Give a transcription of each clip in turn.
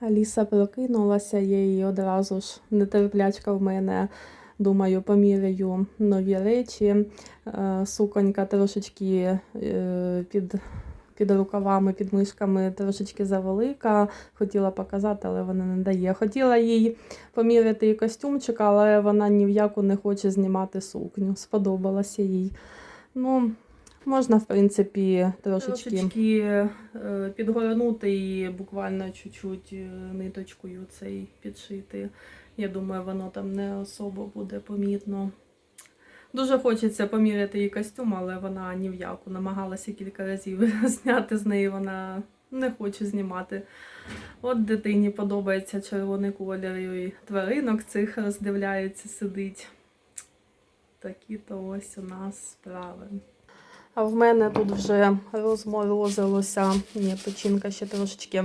Аліса прокинулася, її одразу ж нетерплячка в мене. Думаю, поміряю нові речі. Е, Суконька трошечки е, під, під рукавами, під мишками трошечки завелика. Хотіла показати, але вона не дає. Хотіла їй поміряти і костюмчик, але вона ні в яку не хоче знімати сукню. Сподобалася їй. Ну, можна, в принципі, трошечки, трошечки е, підгорнути і буквально чуть-чуть е, ниточкою цей підшити. Я думаю, воно там не особо буде помітно. Дуже хочеться поміряти її костюм, але вона ні в яку. Намагалася кілька разів зняти з неї, вона не хоче знімати. От дитині подобається червоний колір і тваринок цих роздивляється, сидить. Такі то ось у нас справи. А в мене тут вже розморозилося, ні, печінка ще трошечки.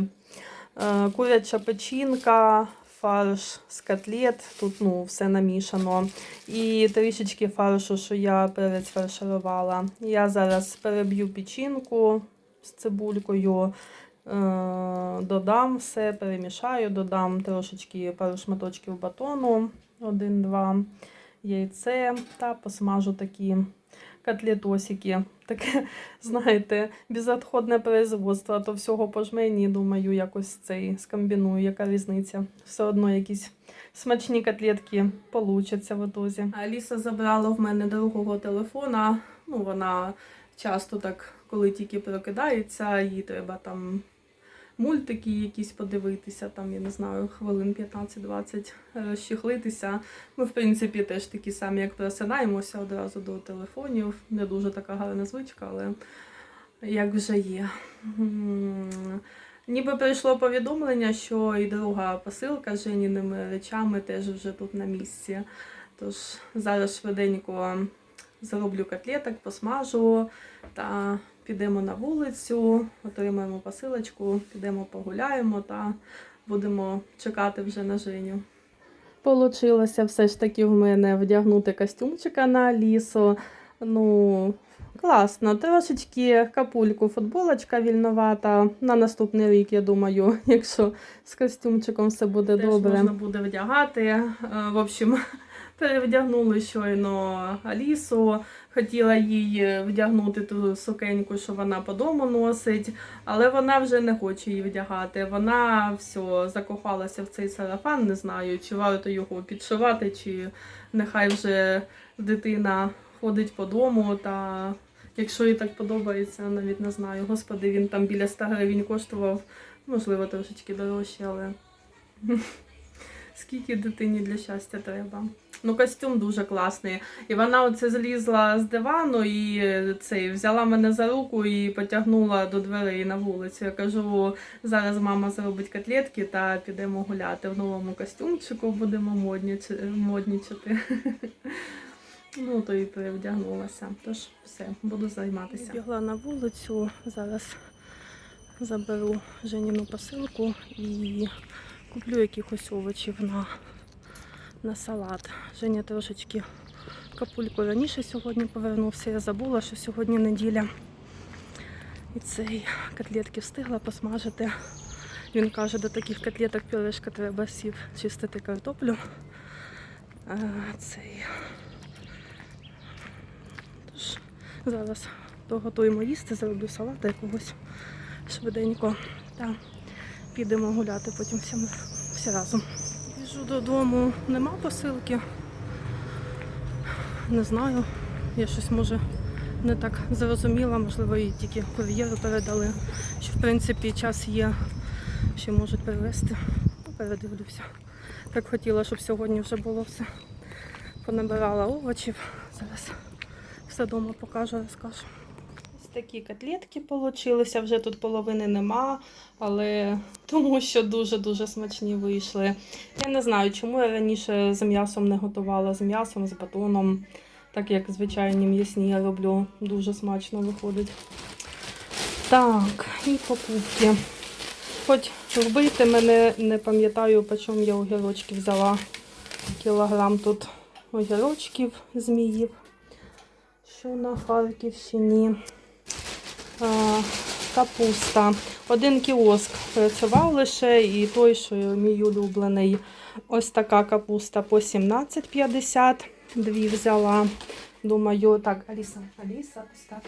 Е, Куряча печінка, фарш з котлет, тут ну, все намішано. І трішечки фаршу, що я перець фарширувала. Я зараз переб'ю печінку з цибулькою, е, додам все, перемішаю, додам трошечки пару шматочків батону, один-два яйце та посмажу такі котлетосики. Таке, знаєте, безотходне производство, то всього по жмені, думаю, якось цей скомбіную, яка різниця. Все одно якісь смачні котлетки получаться в итозі. Аліса забрала в мене другого телефона. Ну, вона часто так, коли тільки прокидається, їй треба там мультики якісь подивитися, там, я не знаю, хвилин 15-20 розчехлитися. Ми, в принципі, теж такі самі, як просинаємося одразу до телефонів. Не дуже така гарна звичка, але як вже є. Ніби прийшло повідомлення, що і друга посилка з Женіними речами теж вже тут на місці. Тож зараз швиденько зроблю котлеток, посмажу та підемо на вулицю, отримаємо посилочку, підемо погуляємо та будемо чекати вже на Женю. Получилося все ж таки в мене вдягнути костюмчика на лісу. Ну, класно. Трошечки капульку, футболочка вільновата. На наступний рік, я думаю, якщо з костюмчиком все буде Теж добре. можна буде вдягати. Е, В общем, перевдягнули щойно Алісу. Хотіла їй вдягнути ту сукеньку, що вона по дому носить, але вона вже не хоче її вдягати. Вона все закохалася в цей сарафан. Не знаю, чи варто його підшивати, чи нехай вже дитина ходить по дому. Та якщо їй так подобається, навіть не знаю. Господи, він там біля 100 гривень коштував, можливо, трошечки дорожче, але скільки дитині для щастя треба. Ну, костюм дуже класний. І вона оце злізла з дивану і цей взяла мене за руку і потягнула до дверей на вулицю. Я кажу, зараз мама зробить котлетки та підемо гуляти в новому костюмчику, будемо модніч- моднічати. Ну, то і перевдягнулася. Тож все, буду займатися. Бігла на вулицю, зараз заберу Женіну посилку і куплю якихось овочів на, на салат. Женя трошечки капульку раніше сьогодні повернувся. Я забула, що сьогодні неділя. І цей котлетки встигла посмажити. Він каже, до таких котлеток пюрешка треба сів чистити картоплю. А, цей. Тож зараз приготуємо їсти, зроблю салат якогось швиденько. Та підемо гуляти потім всі, всі разом. Біжу додому, нема посилки. Не знаю. Я щось може не так зрозуміла, можливо, її тільки кур'єру передали. Що в принципі час є, ще можуть перевезти. Ну, Передивлюся. Так хотіла, щоб сьогодні вже було все. Понабирала овочів. Зараз все вдома покажу, розкажу. Такі котлетки получилися, вже тут половини нема, але тому що дуже-дуже смачні вийшли. Я не знаю, чому я раніше з м'ясом не готувала, з м'ясом, з батоном. Так як звичайні м'ясні я роблю, дуже смачно виходить. Так, і покупки. Хоч вбийте мене, не пам'ятаю, по чому я огірочки взяла. Кілограм тут огірочків зміїв. Що на Харківщині? А, капуста. Один кіоск працював лише, і той, що мій улюблений. Ось така капуста по 17,50. Дві взяла. Думаю, так, Аліса, Аліса, постав.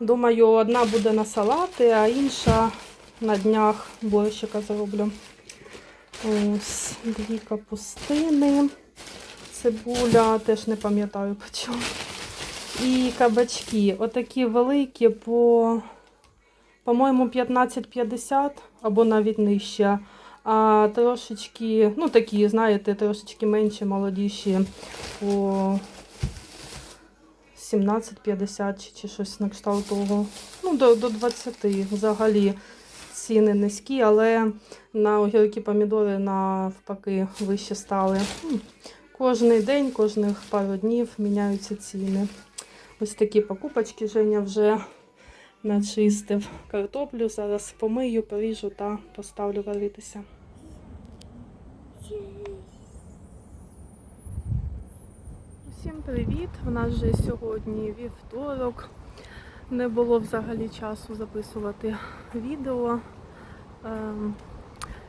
Думаю, одна буде на салати, а інша на днях борщика зроблю. Ось дві капустини. Цибуля, теж не пам'ятаю по чому. І кабачки. Отакі великі по, по-моєму, 15,50 або навіть нижче. А трошечки, ну такі, знаєте, трошечки менші, молодіші по 17,50 чи, чи щось на кшталт того. Ну, до, до 20 взагалі ціни низькі, але на огірки помідори навпаки вище стали. Кожний день, кожних пару днів міняються ціни. Ось такі покупочки Женя вже начистив картоплю. Зараз помию, поріжу та поставлю варитися. Усім привіт! У нас вже сьогодні вівторок. Не було взагалі часу записувати відео. Ем,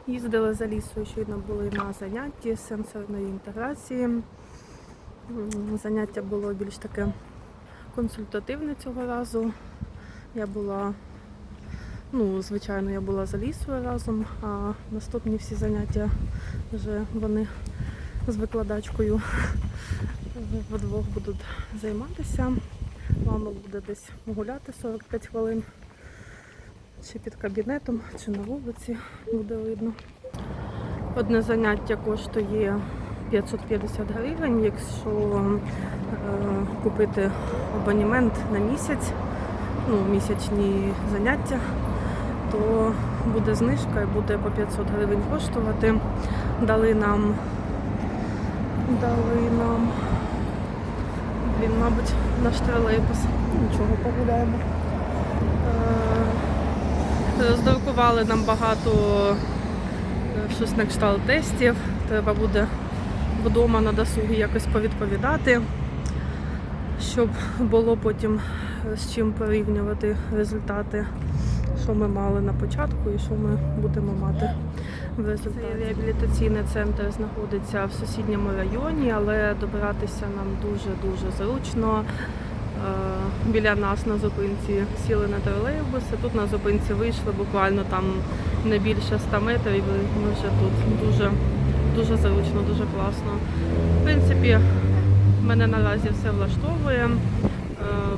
Їздили за лісою, щойно були на занятті сенсорної інтеграції. Заняття було більш таке консультативне цього разу. Я була, ну, звичайно, я була за лісою разом, а наступні всі заняття вже вони з викладачкою вдвох будуть займатися. Мама буде десь гуляти 45 хвилин. Чи під кабінетом, чи на вулиці буде видно. Одне заняття коштує 550 гривень, якщо купити абонемент на місяць, ну, місячні заняття, то буде знижка і буде по 500 гривень коштувати. Дали нам, дали нам, блін, мабуть, наш тролейбус. Нічого, погуляємо. Е, Роздрукували нам багато е, щось на кшталт тестів. Треба буде вдома на досугі якось повідповідати, щоб було потім е, з чим порівнювати результати, що ми мали на початку і що ми будемо мати в результаті. Цей реабілітаційний центр знаходиться в сусідньому районі, але добиратися нам дуже-дуже зручно. Е, Біля нас на зупинці сіли на тролейбус, і тут на зупинці вийшли буквально там не більше 100 метрів, ми вже тут дуже, дуже зручно, дуже класно. В принципі, мене наразі все влаштовує. Е,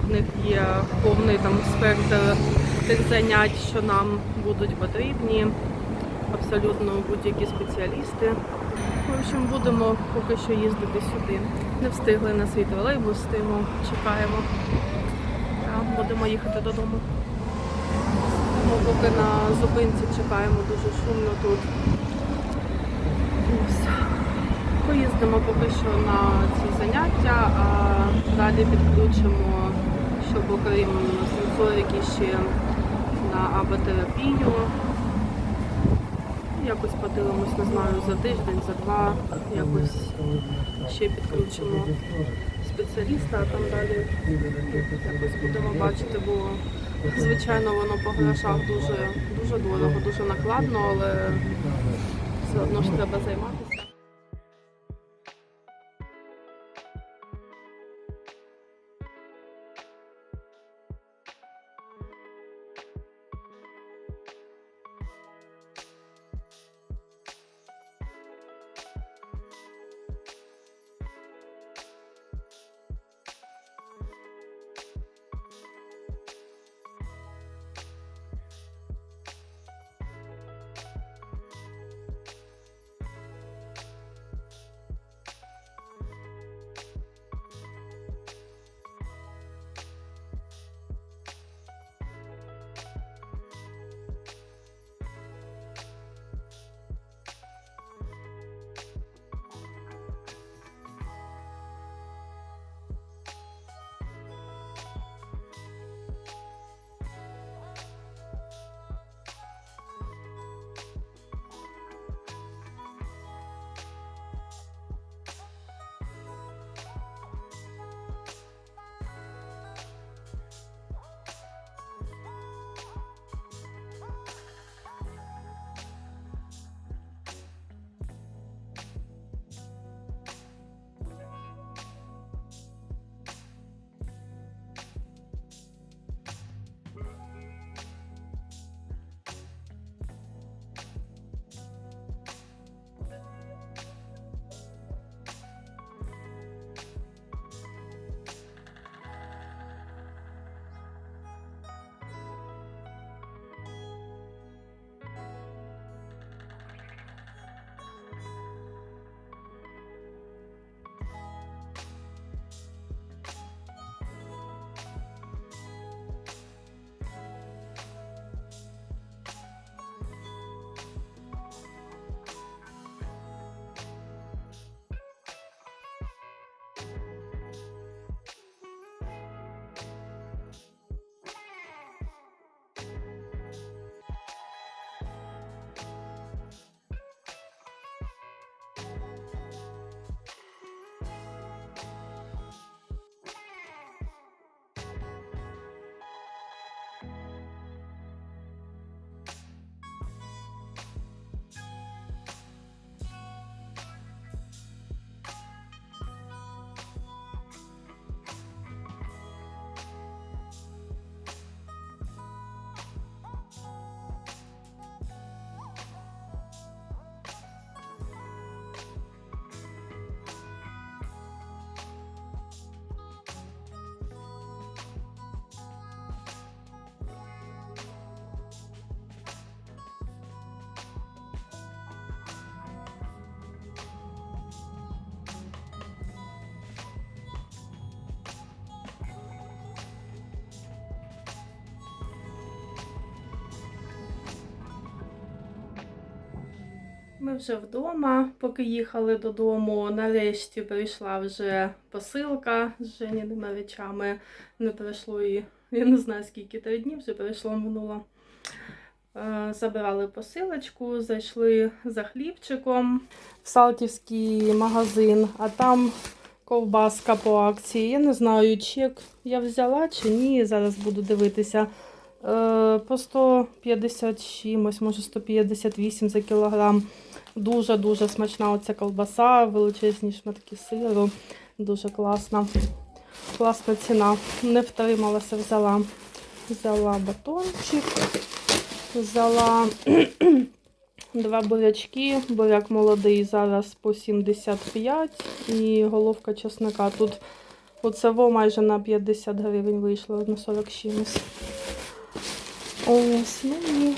В них є повний там спектр тих занять, що нам будуть потрібні. Абсолютно будь-які спеціалісти. В общем, будемо поки що їздити сюди. Не встигли на свій тролейбус, стоїмо, чекаємо. Та, будемо їхати додому. Ми поки на зупинці чекаємо, дуже шумно тут. Ось. Поїздимо поки що на ці заняття, а далі підключимо, щоб окрім сенсорики ще на аботерапію. Якось подивимось, не знаю, за тиждень, за два, якось ще підключимо спеціаліста, а там далі якось будемо бачити, бо звичайно воно по грошах дуже, дуже дорого, дуже накладно, але все одно ж треба займатися. Ми вже вдома, поки їхали додому, нарешті прийшла вже посилка з Женіними речами. Не пройшло і я не знаю скільки три дні вже пройшло минуло. Е, Забирали посилочку, зайшли за хлібчиком в Салтівський магазин, а там ковбаска по акції. Я не знаю, чек я взяла чи ні. Зараз буду дивитися. Е, По 150 чимось, може 158 за кілограм. Дуже-дуже смачна оця колбаса, величезні шматки сиру. Дуже класна. Класна ціна. Не втрималася, взяла. Взяла батончик, взяла два бурячки. Буряк молодий зараз по 75 і головка чесника. Тут оце во майже на 50 гривень вийшло, на 40 чимось. Ось, ну і,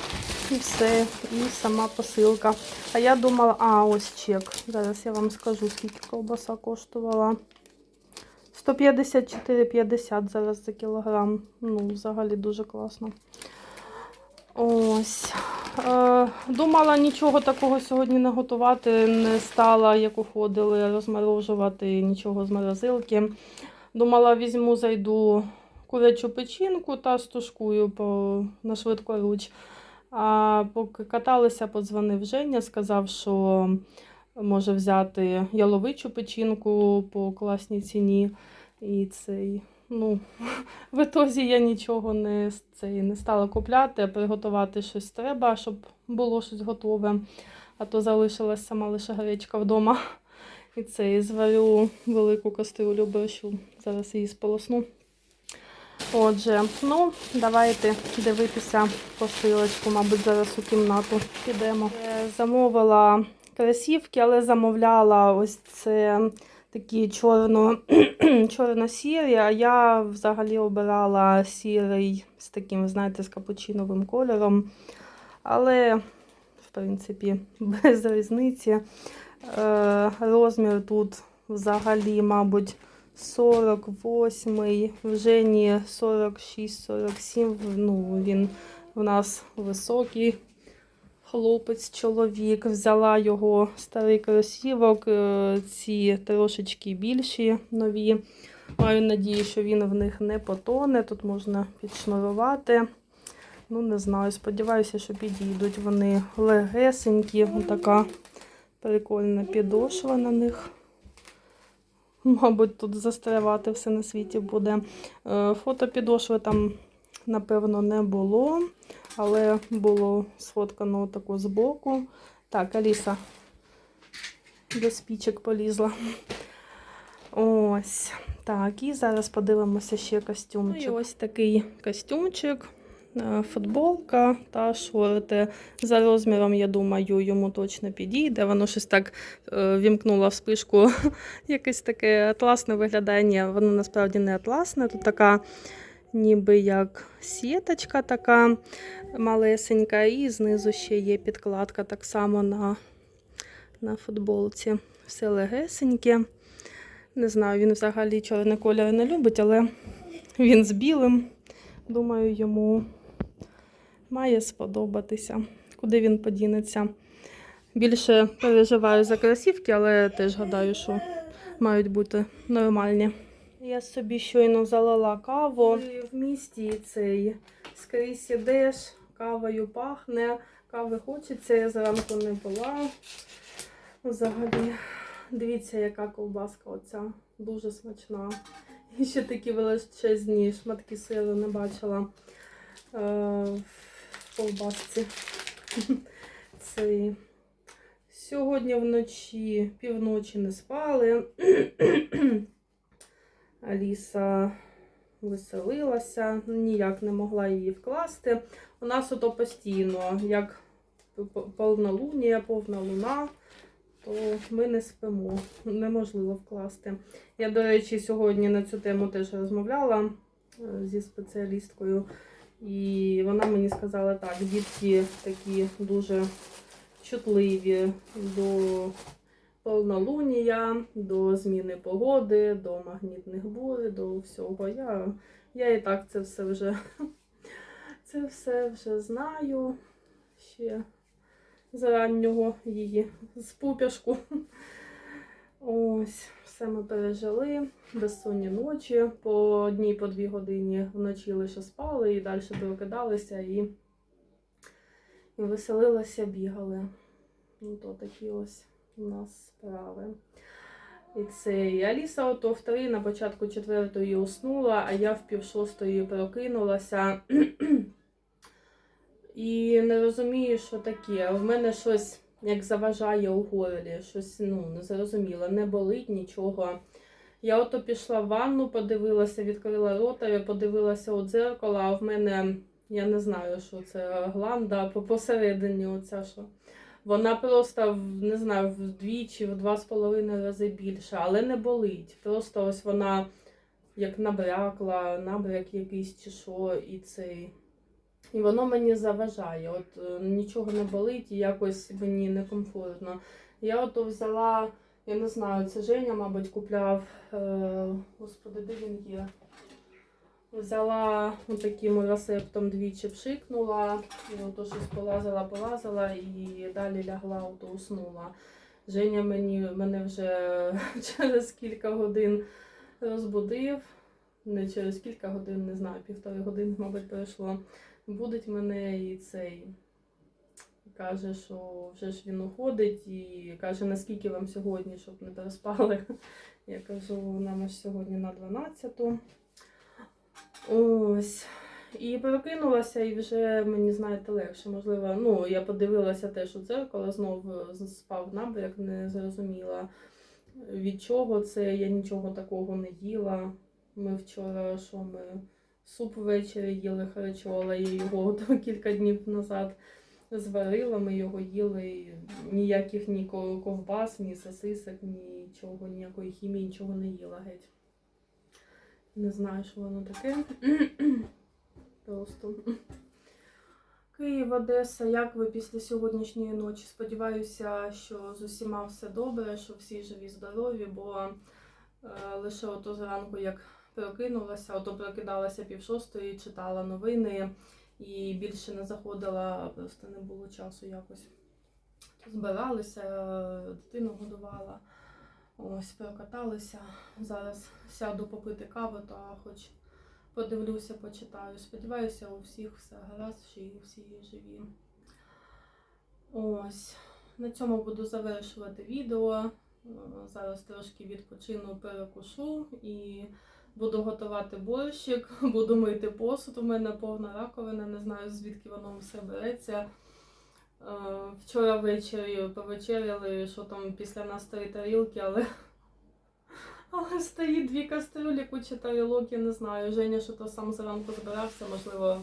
і все. І сама посилка. А я думала, а, ось чек. Зараз я вам скажу, скільки ковбаса коштувала. 154,50 зараз за кілограм. Ну, взагалі дуже класно. Ось. Е, думала нічого такого сьогодні не готувати. Не стала, як уходили, розморожувати нічого з морозилки. Думала, візьму, зайду курячу печінку та стушкую по, на швидкоруч. А поки каталися, подзвонив Женя, сказав, що може взяти яловичу печінку по класній ціні. І цей, ну, в ітозі я нічого не, цей, не стала купляти, а приготувати щось треба, щоб було щось готове. А то залишилась сама лише гречка вдома. І це, і зварю велику кастрюлю борщу. Зараз її сполосну. Отже, ну, давайте дивитися посилочку, мабуть, зараз у кімнату підемо. Е, Замовила кросівки, але замовляла ось це такі чорно, чорно-сірі, а я взагалі обирала сірий з таким, знаєте, з капучиновим кольором. Але, в принципі, без різниці. Е, Розмір тут взагалі, мабуть, 48, в Жені 46-47. Ну, він в нас високий хлопець, чоловік. Взяла його старий кросівок, е, ці трошечки більші нові. Маю надію, що він в них не потоне. Тут можна підшнурувати. Ну, не знаю, сподіваюся, що підійдуть. Вони легесенькі, така прикольна підошва на них. Мабуть, тут застрявати все на світі буде. Е, Фото підошви там, напевно, не було, але було сфоткано таку збоку. Так, Аліса до спічок полізла. Ось. Так, і зараз подивимося ще костюмчик. Ну, і ось такий костюмчик, футболка та шорти. За розміром, я думаю, йому точно підійде. Воно щось так е, вімкнуло в спишку. Якесь таке атласне виглядає. Ні, воно насправді не атласне. Тут така ніби як сіточка така малесенька, і знизу ще є підкладка так само на, на футболці. Все легесеньке. Не знаю, він взагалі чорний кольор не любить, але він з білим. Думаю, йому має сподобатися. Куди він подінеться. Більше переживаю за кросівки, але теж гадаю, що мають бути нормальні. Я собі щойно залила каву. В місті цей скрізь ідеш, кавою пахне, кави хочеться, я зранку не пила. Взагалі, дивіться, яка ковбаска оця. Дуже смачна. І ще такі величезні шматки сиру не бачила ковбасці. Цей. Сьогодні вночі півночі не спали. Аліса веселилася, ніяк не могла її вкласти. У нас ото постійно, як повнолунія, повна луна, то ми не спимо. Неможливо вкласти. Я, до речі, сьогодні на цю тему теж розмовляла е, зі спеціалісткою, і вона мені сказала так, дітки такі дуже чутливі до повнолунія, до зміни погоди, до магнітних бурь, до всього. Я, я і так це все вже це все вже знаю. Ще з раннього її з пупяшку. Ось, все ми пережили. Безсонні ночі. По одній, по дві годині вночі лише спали і далі прокидалися і, і веселилися, бігали. Ну, то такі ось у нас справи. І це і Аліса ото в три на початку четвертої уснула, а я в пів шостої прокинулася. І не розумію, що таке. В мене щось як заважає у горлі, щось ну, незрозуміло, не болить нічого. Я ото пішла в ванну, подивилася, відкрила рота, я подивилася у дзеркало, а в мене, я не знаю, що це гланда посередині оця що. Вона просто не знаю, вдвічі, в два з половиною рази більше, але не болить. Просто ось вона як набрякла, набряк якийсь чи що, і цей. І воно мені заважає. От е, нічого не болить і якось мені некомфортно. Я ото взяла, я не знаю, це Женя, мабуть, купляв. Е, господи, де він є? Взяла таким рецептом двічі пшикнула, і ото щось полазила, полазила і далі лягла, ото уснула. Женя мені, мене вже через кілька годин розбудив. Не через кілька годин, не знаю, півтори години, мабуть, пройшло. Будить мене і цей. Каже, що вже ж він уходить і каже, наскільки вам сьогодні, щоб не переспали. Я кажу, нам аж сьогодні на 12-ту. Ось. І прокинулася, і вже мені знаєте легше. Можливо, ну я подивилася теж у дзеркало, знов спав набряк, не зрозуміла від чого це. Я нічого такого не їла. Ми вчора, що ми суп ввечері їли харчола, я його кілька днів назад зварила, ми його їли. Ніяких ні ковбас, ні сосисок, нічого, ніякої хімії, нічого не їла геть. Не знаю, що воно таке. Просто. Київ, Одеса, як ви після сьогоднішньої ночі? Сподіваюся, що з усіма все добре, що всі живі, здорові, бо е, лише ото зранку, як прокинулася, ото прокидалася пів шостої, читала новини і більше не заходила, просто не було часу якось. Збиралися, дитину годувала. Ось прокаталися. Зараз сяду попити каву, та хоч подивлюся, почитаю. Сподіваюся, у всіх все гаразд, що і всі живі. Ось. На цьому буду завершувати відео. Зараз трошки відпочину, перекушу і буду готувати борщик, буду мити посуд. У мене повна раковина, не знаю звідки воно все береться. Е, Вчора ввечері повечеряли, що там після нас три тарілки, але, але стоїть дві кастрюлі, куча тарілок, я не знаю. Женя що то сам зранку збирався, можливо,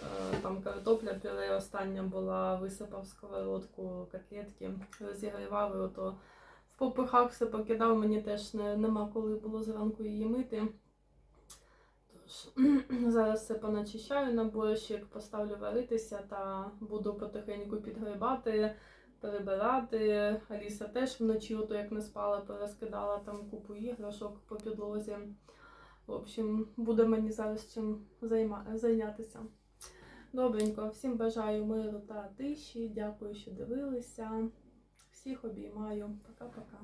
е, там картопля пюре остання була, висипав сковородку котлетки, розігрівав і ото в попихах все покидав, мені теж не, нема коли було зранку її мити. Тож, зараз все поначищаю на борщик, поставлю варитися та буду потихеньку підгрібати, перебирати. Аліса теж вночі, ото як не спала, перескидала там купу іграшок по підлозі. В общем, буде мені зараз чим займа... зайнятися. Добренько, всім бажаю миру та тиші. Дякую, що дивилися. Всіх обіймаю. Пока-пока.